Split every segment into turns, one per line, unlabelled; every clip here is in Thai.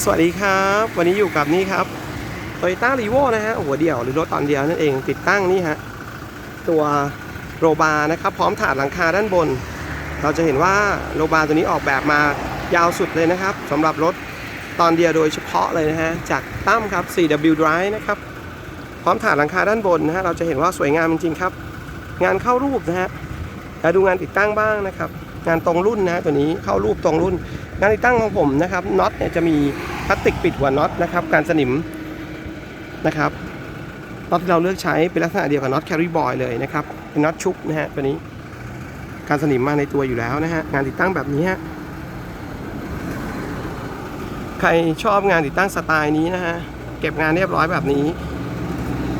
สวัสดีครับ วันนี้อยู่กับนี่ครับ t o y ต้ารีโวนะฮะหัวเดี่ยวหรือรถตอนเดียวนั่นเองติดตั้งนี่ฮะตัวโรบาร์นะครับ พร้อมถาดหลังคาด้านบน เราจะเห็นว่าโรบาร์ตัวนี้ออกแบบมายาวสุดเลยนะครับสำหรับรถตอนเดียวโดยเฉพาะเลยนะฮะจากตั้มครับ 4W Drive นะครับพร้อมถาดหลังคาด้านบนนะฮะเราจะเห็นว่าสวยงามจริงๆครับ งานเข้ารูปนะฮะแล้วดูงานติดตั้งบ้างนะครับ งานตรงรุ่นนะตัวนี้เข้ารูปตรงรุ่น งานติดตั้งของผมนะครับน็อตเนี่ยจะมีพลาสติกปิดหัวน็อตนะครับการสนิมนะครับน็อตที่เราเลือกใช้เป็นลักษณะเดียวกับน็อตแคริบอยเลยนะครับเป็นน็อตชุบนะฮะตัวนี้ การสนิมมาในตัวอยู่แล้วนะฮะงานติดตั้งแบบนี้ฮะใครชอบงานติดตั้งสไตล์นี้นะฮะเก็บงานเรียบร้อยแบบนี้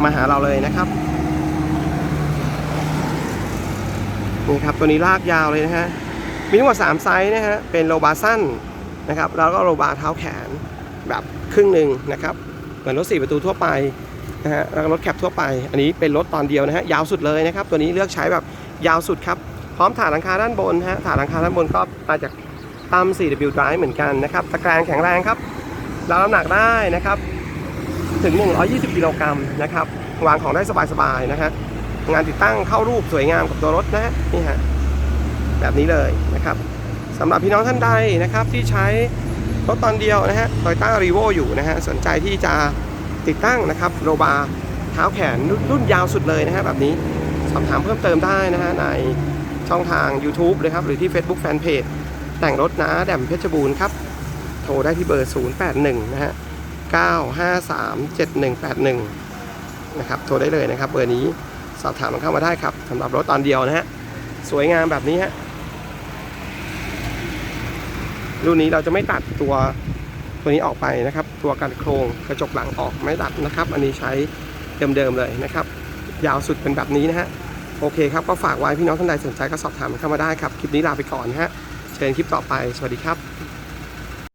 มาหาเราเลยนะครับนี่ครับตัวนี้ลากยาวเลยนะฮะ มีทั้งหมด3ไซส์นะฮะ เป็นโลบาสั้นนะครับ แล้วก็โลบาเท้าแขนแบบครึ่งหนึ่งนะครับ เหมือนรถ4ประตูทั่วไปนะฮะ แล้วก็รถแคปทั่วไป อันนี้เป็นรถตอนเดียวนะฮะ ยาวสุดเลยนะครับ ตัวนี้เลือกใช้แบบยาวสุดครับ พร้อมถาดหลังคาด้านบนฮะถาดหลังคาด้านบนก็มาจากตั้ม 4W Drive เหมือนกันนะครับ ตะแกรงแข็งแรงครับรับน้ำหนักได้นะครับ ถึง 120 กิโลกรัมนะครับ วางของได้สบายๆนะฮะ งานติดตั้งเข้ารูปสวยงามกับตัวรถนะฮะ นี่ฮะ แบบนี้เลยนะครับสำหรับพี่น้องท่านใดนะครับที่ใช้รถตอนเดียวนะฮะโตโยต้ารีโวอยู่นะฮะสนใจที่จะติดตั้งนะครับโรบาร์เท้าแขนรุ่นยาวสุดเลยนะฮะแบบนี้สอบถามเพิ่มเติมได้นะฮะในช่องทาง YouTube เลยครับหรือที่ Facebook Fanpage แต่งรถนะแดมเพชรบูรณ์ครับ โทรได้ที่เบอร์ 081 นะฮะ 9537181 นะครับ โทรได้เลยนะครับ เบอร์นี้สอบถามเข้ามาได้ครับสำหรับรถตอนเดียวนะฮะ สวยงามแบบนี้ฮะ รุ่นนี้เราจะไม่ตัดตัวตัวนี้ออกไปนะครับ ตัวกันโครงกระจกหลังออกไม่ตัดนะครับ อันนี้ใช้เดิมๆเลยนะครับ ยาวสุดเป็นแบบนี้นะฮะโอเคครับก็ฝากไว้พี่น้องท่านใดสนใจก็สอบถามเข้ามาได้ครับ คลิปนี้ลาไปก่อนนะฮะเชิญคลิปต่อไป สวัสดีครับ